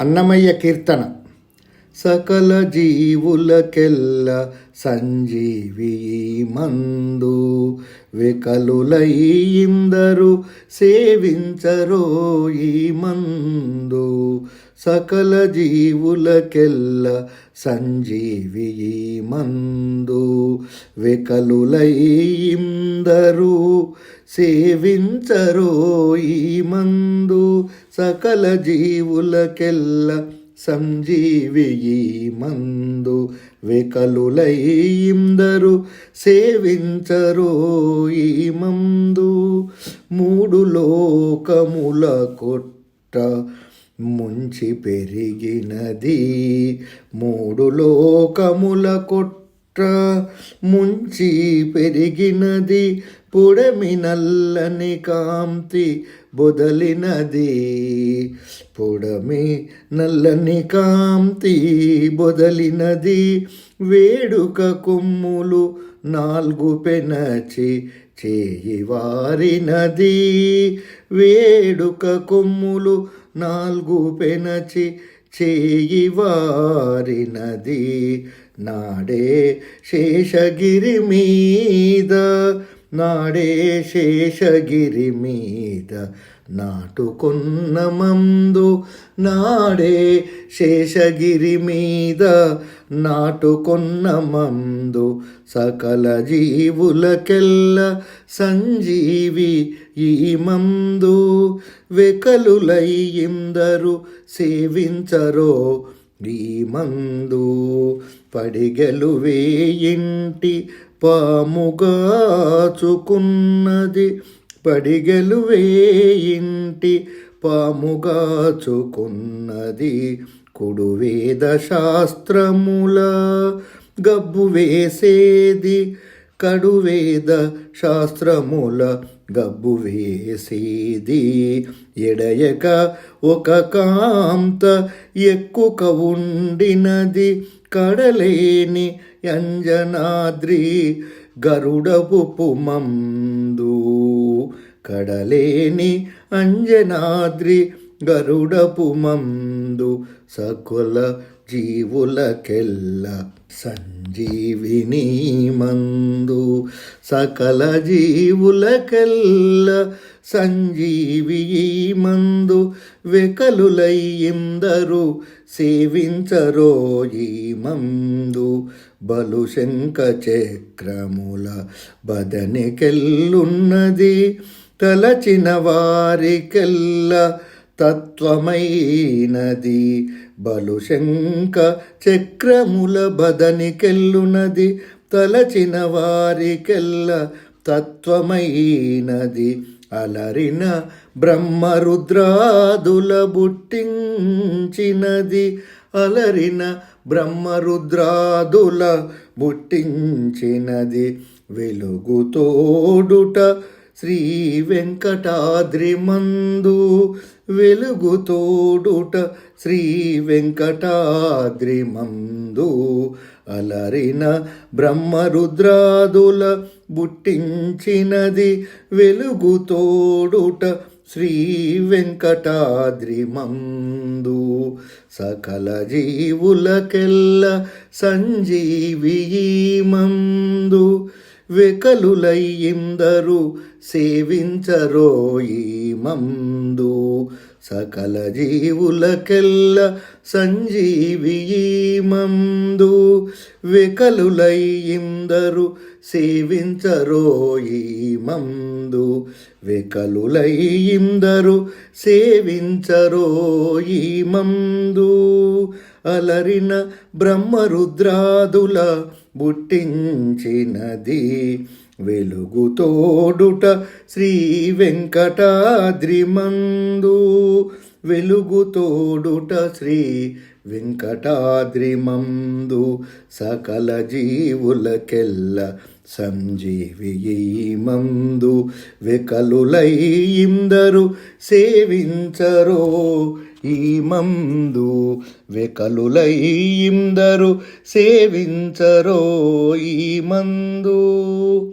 అన్నమయ్య కీర్తన. సకల జీవులకెల్ల సంజీవి మందు. వికలులైందరు సేవించరో ఈ మందు. సకల జీవులకెల్ల సంజీవి మందు. వికలులైందరు సేవించరో ఈ మందు. సకల జీవులకెల్ల సంజీవి ఈ మందు వికలులైందరు సేవించరో ఈ మందు. మూడు లోకముల కొట్ట ముంచి పెరిగినది. మూడు లోకముల కొట్ట ముంచి పెరిగినది. పొడమి నల్లని కాంతి బొదలినది. పొడమి నల్లని కాంతి బొదలినది. వేడుక కొమ్ములు నాలుగు పెనచి చేయి వారినది. వేడుక కొమ్ములు నాలుగు పెనచి చేయి వారినది. నాడే శేషగిరి మీద నాడే శేషగిరి మీద నాటుకున్న మందు నాడే శేషగిరి మీద నాటుకున్న మందు సకల జీవులకెల్ల సంజీవి ఈ మందు. వెకలులై సేవించరో ఈ మందు. పడిగలు వేయింటి పాముగాచుకున్నది పడిగలు వేయింటి పాముగాచుకున్నది కుడు వేద శాస్త్రముల గబ్బు వేసేది కడు వేద శాస్త్రముల గబ్బు వేసేది ఎడయక ఒక కాంత ఎక్కుక ఉండినది కడలేని అంజనాద్రి గరుడపు పుమందు కడలేని అంజనాద్రి గరుడపు మందు సకుల జీవులకెల్ల సంజీవిని మందు. సకల జీవులకెల్ల సంజీవి మందు. వెకలులై ఎందరు సేవించరో ఈ మందు బలుశంక చక్రముల బదనికెల్లున్నది తలచిన వారికెల్ల తత్వమైనది బలుశంక చక్రముల బదనికెల్లునది తలచిన వారికెల్ల తత్వమైనది అలరిన బ్రహ్మరుద్రాదుల బుట్టించినది. అలరిన బ్రహ్మరుద్రాదుల బుట్టించినది. వెలుగుతోడుట శ్రీ వెంకటాద్రి మందు వెలుగుతోడుట శ్రీ వెంకటాద్రి మందు అలరిన బ్రహ్మరుద్రాదుల బుట్టించినది వెలుగుతోడుట శ్రీ వెంకటాద్రిమందు. సకల జీవులకెల్ల సంజీవి ఈ మందు సేవించరో ఈ మందు సకల జీవులకెల్ల సంజీవి ఈ మందు వెకలులై ఇందరు సేవించరో ఈ మందు వెకలులై ఇందరు సేవించరో ఈ మందు అలరిన బ్రహ్మరుద్రాదుల బుట్టించినది వెలుగుతోడుట శ్రీ వెంకటాద్రిమందు. వెలుగుతోడుట శ్రీ వెంకటాద్రిమందు. సకల జీవులకెల్ల సంజీవి ఈ మందు. వికలులై ఇందరు సేవించరో ఈ మందు. వికలులై ఇందరు సేవించరో ఈ మందు.